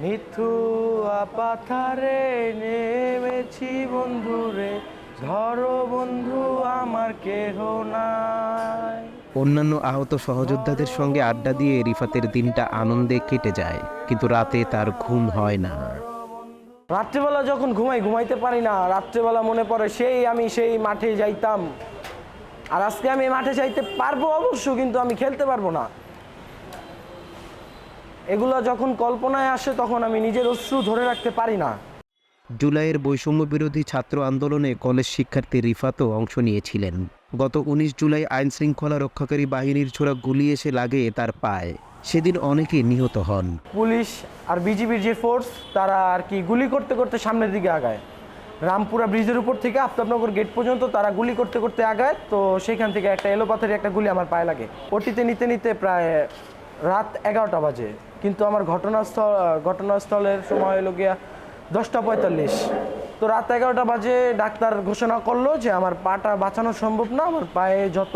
নিথু পাথারে নেমেছি বন্ধুরে ধরো বন্ধু আমার কেহ নাই। অন্যান্য আহত সহযোদ্ধাদের সঙ্গে আড্ডা দিয়ে রিফাতের দিনটা আনন্দে কেটে যায় কিন্তু রাতে তার ঘুম হয় না। রাত্রেবেলা যখন ঘুমাই ঘুমাইতে পারি না। রাত্রেবেলা মনে পড়ে সেই আমি সেই মাঠে যাইতাম। আর আজকে আমি মাঠে যাইতে পারব অবশ্য কিন্তু আমি খেলতে পারব না। এগুলো যখন কল্পনায় আসে তখন আমি নিজের অশ্রু ধরে রাখতে পারি না। জুলাইয়ের বৈষম্য বিরোধী ছাত্র আন্দোলনে কলেজ শিক্ষার্থী রিফাতও অংশ নিয়েছিলেন। গত উনিশ জুলাই আইন শৃঙ্খলা রক্ষাকারী বাহিনীর ছোড়া গুলি এসে লাগে তার পায়ে। সেদিন অনেকে নিহত হন। পুলিশ আর বিজিবির যে ফোর্স তারা আর কি গুলি করতে করতে সামনের দিকে আগায়। রামপুরা ব্রিজের উপর থেকে আফতাবনগর গেট পর্যন্ত তারা গুলি করতে করতে আগায় তো সেখান থেকে একটা এলোপাথারি একটা গুলি আমার পায়ে লাগে। ওটিতে নিতে নিতে প্রায় রাত এগারোটা বাজে। কিন্তু আমার ঘটনাস্থল, ঘটনাস্থলের সময় হলো গিয়া দশটা পঁয়তাল্লিশ। তো রাত এগারোটা বাজে ডাক্তার ঘোষণা করল যে আমার পাটা বাঁচানো সম্ভব না, আমার পায়ে যত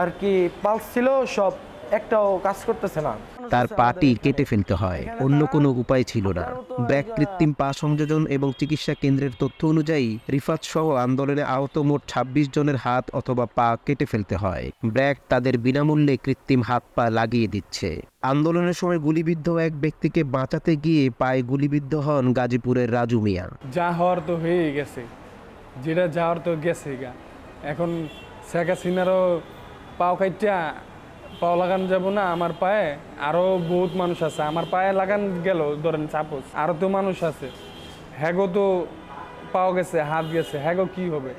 আর কি পালস ছিল সব একটাও কাজ করতেছে না। তার পাটি কেটে ফেলতে হয়। অন্য কোনো উপায় ছিল না। ব্যাক কৃত্রিম পা সংযোজন এবং চিকিৎসা কেন্দ্রের তথ্য অনুযায়ী রিফাত সহ আন্দোলনে আহত মোট ছাব্বিশ জনের হাত অথবা পা কেটে ফেলতে হয়। ব্র্যাক তাদের বিনামূল্যে কৃত্রিম হাত পা লাগিয়ে দিচ্ছে। আন্দোলনের সময় গুলিবিদ্ধ এক ব্যক্তিকে বাঁচাতে গিয়ে পায়ে গুলিবিদ্ধ হন গাজীপুরের রাজু মিয়া। যা হওয়ার তো হয়ে গেছে। যেটা যাওয়ার তো গেছে গা। এখন শেখ হাসিনারও পাও কাইটা পাও লাগান যাব না, আমার পায়ে আরও বহুত মানুষ আছে। আমার পায়ে লাগান গেল, ধরেন সাপোজ আরও তো মানুষ আছে। হ্যাগো তো পাও গেছে, হাত গেছে, হ্যাগো কি হবে?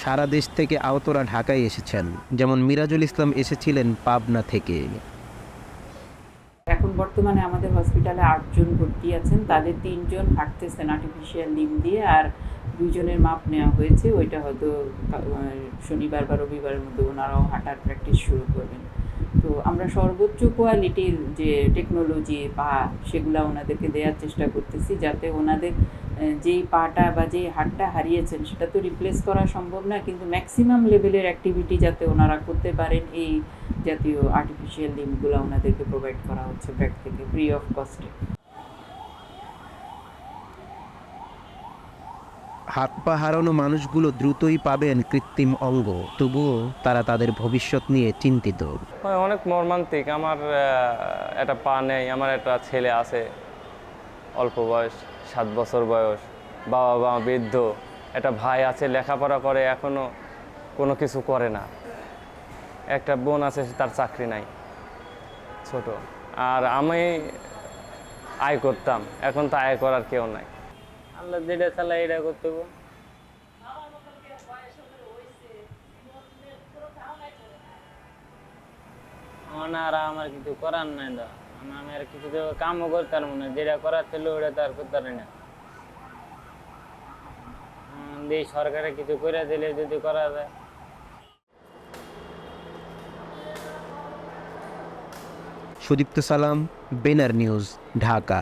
সারা দেশ থেকে আহতরা ঢাকায় এসেছেন, যেমন মিরাজুল ইসলাম এসেছিলেন পাবনা থেকে। বর্তমানে আমাদের হসপিটালে আটজন ভর্তি আছেন। তাদের তিনজন হাঁটতেছেন আর্টিফিশিয়াল লিম দিয়ে আর দুজনের মাপ নেওয়া হয়েছে। ওইটা হয়তো শনিবার বা রবিবারের মধ্যে ওনারাও হাঁটার প্র্যাকটিস শুরু করবেন। তো আমরা সর্বোচ্চ কোয়ালিটির যে টেকনোলজি বা সেগুলো ওনাদেরকে দেওয়ার চেষ্টা করতেছি যাতে ওনাদের যেই পাটা বা যেই হাটটা হারিয়েছেন সেটা তো রিপ্লেস করা সম্ভব না কিন্তু ম্যাক্সিমাম লেভেলের অ্যাক্টিভিটি যাতে ওনারা করতে পারেন এই জাতীয় আর্টিফিশিয়াল লিমগুলো ওনাদেরকে প্রোভাইড করা হচ্ছে ব্যাক থেকে ফ্রি অফ কস্টে হাত পা হারানো মানুষগুলো দ্রুতই পাবেন কৃত্রিম অঙ্গ তবুও তারা তাদের ভবিষ্যৎ নিয়ে চিন্তিত। অনেক মর্মান্তিক। আমার একটা পা নেই আমার একটা ছেলে আছে। অল্প বয়স, সাত বছর বয়স, বাবা মা বৃদ্ধ, একটা ভাই আছে, লেখাপড়া করে, এখনও কোনো কিছু করে না। একটা বোন আছে তার চাকরি নাই, ছোট। আর আমি আয় করতাম, এখন তো আয় করার কেউ নাই। আল্লাহ যেটা চালায়, এটা করতে। আমার আর আমার কিছু করার নাই তো আমি আর কিছু তো কামও করতে পারব না, যেটা করার ছিল ওটা তো আর করতে পারি না দিয়ে সরকারে কিছু করে দিলে যদি করা যায়। সুদীপ্ত সালাম, বেনার নিউজ, ঢাকা।